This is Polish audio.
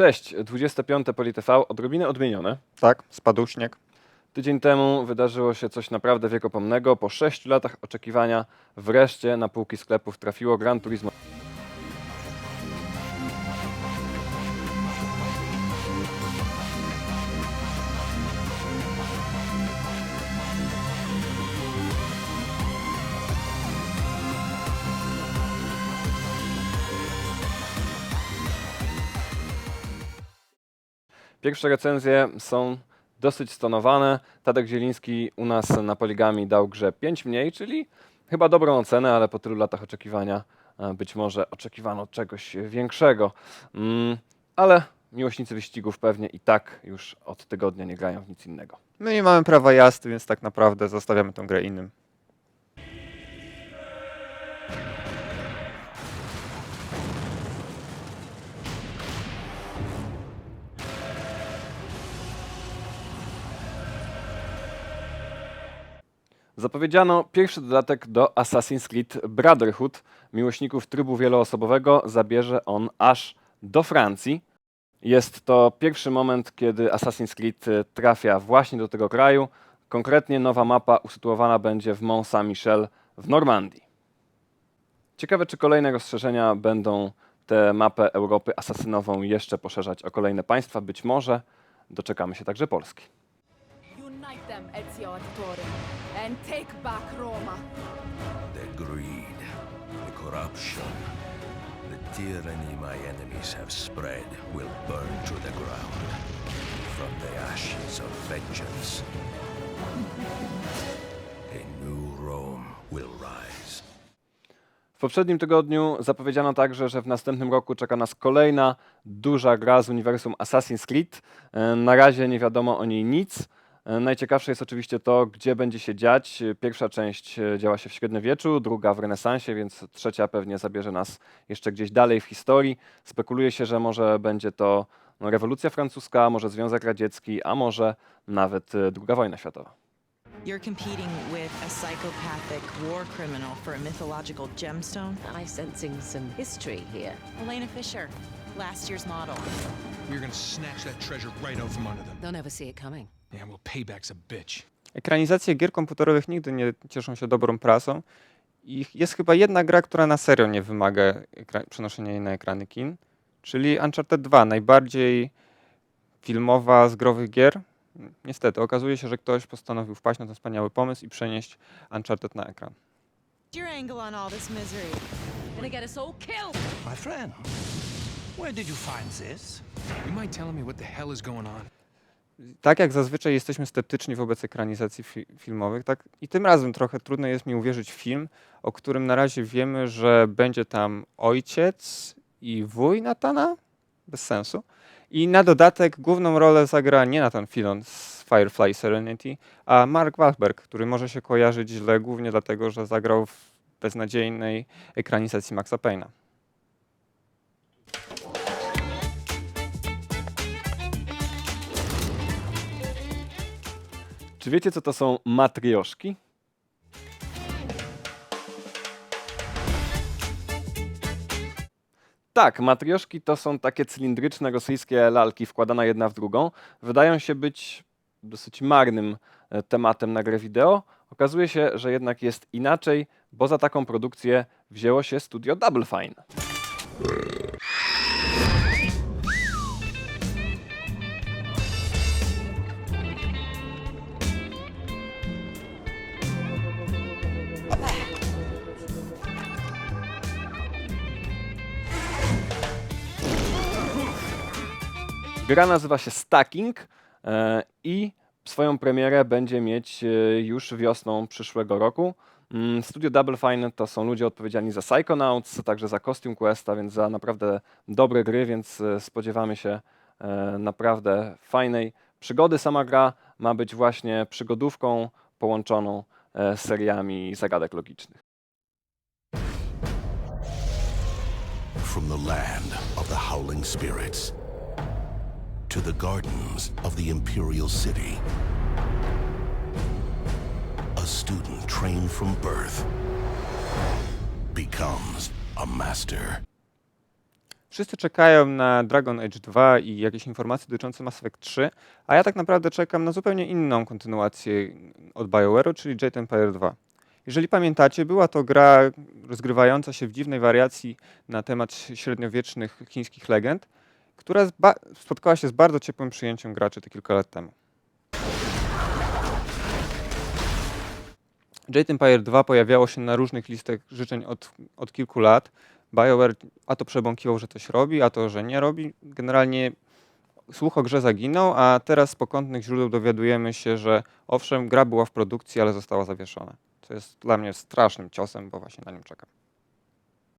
Cześć, 25. PoliTV, odrobinę odmienione. Tak, spadł śnieg. Tydzień temu wydarzyło się coś naprawdę wiekopomnego. Po 6 latach oczekiwania wreszcie na półki sklepów trafiło Gran Turismo. Pierwsze recenzje są dosyć stonowane. Tadek Zieliński u nas na Poligami dał grze 5 mniej, czyli chyba dobrą ocenę, ale po tylu latach oczekiwania e, być może oczekiwano czegoś większego. Mm, ale miłośnicy wyścigów pewnie i tak już od tygodnia nie grają w nic innego. My nie mamy prawa jazdy, więc tak naprawdę zostawiamy tę grę innym. Zapowiedziano pierwszy dodatek do Assassin's Creed Brotherhood. Miłośników trybu wieloosobowego zabierze on aż do Francji. Jest to pierwszy moment, kiedy Assassin's Creed e, trafia właśnie do tego kraju. Konkretnie nowa mapa usytuowana będzie w Mont Saint-Michel w Normandii. Ciekawe, czy kolejne rozszerzenia będą tę mapę Europy asasynową jeszcze poszerzać o kolejne państwa. Być może doczekamy się także Polski. Unite them, Ezio Auditore, and take back Roma. The greed, the corruption, the tyranny my enemies have spread will burn to the ground. From the ashes of vengeance, a new Rome will rise. W poprzednim tygodniu zapowiedziano także, że w następnym roku czeka nas kolejna duża gra z uniwersum Assassin's Creed. E, Na razie nie wiadomo o niej nic. E, Najciekawsze jest oczywiście to, gdzie będzie się dziać. E, Pierwsza część e, działa się w średniowieczu, druga w renesansie, więc trzecia pewnie zabierze nas jeszcze gdzieś dalej w historii. Spekuluje się, że może będzie to no, rewolucja francuska, może Związek Radziecki, a może nawet e, druga wojna światowa. You're competing with a psychopathic war criminal for a mythological gemstone. I'm sensing some history here. Elena Fisher, last year's model. We're gonna snatch that treasure right out from under them. They'll never see it coming. Yeah, well, payback's a bitch. Ekranizacje gier komputerowych nigdy nie cieszą się dobrą prasą. I jest chyba jedna gra, która na serio nie wymaga ekra- przenoszenia jej na ekrany kin, czyli Uncharted 2, najbardziej filmowa z growych gier. Niestety, okazuje się, że ktoś postanowił wpaść na ten wspaniały pomysł i przenieść Uncharted na ekran. Your angle on all this misery? Gonna get us all killed! My friend, where did you find this? You mind telling me what the hell is going on? Tak jak zazwyczaj jesteśmy sceptyczni wobec ekranizacji fi filmowych, tak i tym razem trochę trudno jest mi uwierzyć w film, o którym na razie wiemy, że będzie tam ojciec i wuj Natana? Bez sensu. I na dodatek główną rolę zagra nie Nathan Filon z Firefly Serenity, a Mark Wahlberg, który może się kojarzyć źle głównie dlatego, że zagrał w beznadziejnej ekranizacji Maxa Payne'a. Czy wiecie, co to są matrioszki? Tak, matrioszki to są takie cylindryczne rosyjskie lalki wkładane jedna w drugą. Wydają się być dosyć marnym e, tematem na grę wideo. Okazuje się, że jednak jest inaczej, bo za taką produkcję wzięło się studio Double Fine. Gra nazywa się Stacking e, i swoją premierę będzie mieć e, już wiosną przyszłego roku. Mm, Studio Double Fine to są ludzie odpowiedzialni za Psychonauts, także za Costume Questa, więc za naprawdę dobre gry, więc e, spodziewamy się naprawdę fajnej przygody. Sama gra ma być właśnie przygodówką połączoną z seriami zagadek logicznych. From the land of the howling spirits to the gardens of the imperial city. A student trained from birth becomes a master. Wszyscy czekają na Dragon Age 2 i jakieś informacje dotyczące Mass Effect 3, a ja tak naprawdę czekam na zupełnie inną kontynuację od BioWare'u, czyli Jade Empire 2. Jeżeli pamiętacie, była to gra rozgrywająca się w dziwnej wariacji na temat średniowiecznych chińskich legend, która spotkała się z bardzo ciepłym przyjęciem graczy te kilka lat temu. Jade Empire 2 pojawiało się na różnych listach życzeń od, od kilku lat. BioWare a to przebąkiwał, że coś robi, a to, że nie robi. Generalnie słuch o grze zaginął, a teraz z pokątnych źródeł dowiadujemy się, że owszem, gra była w produkcji, ale została zawieszona. Co jest dla mnie strasznym ciosem, bo właśnie na nią czekam.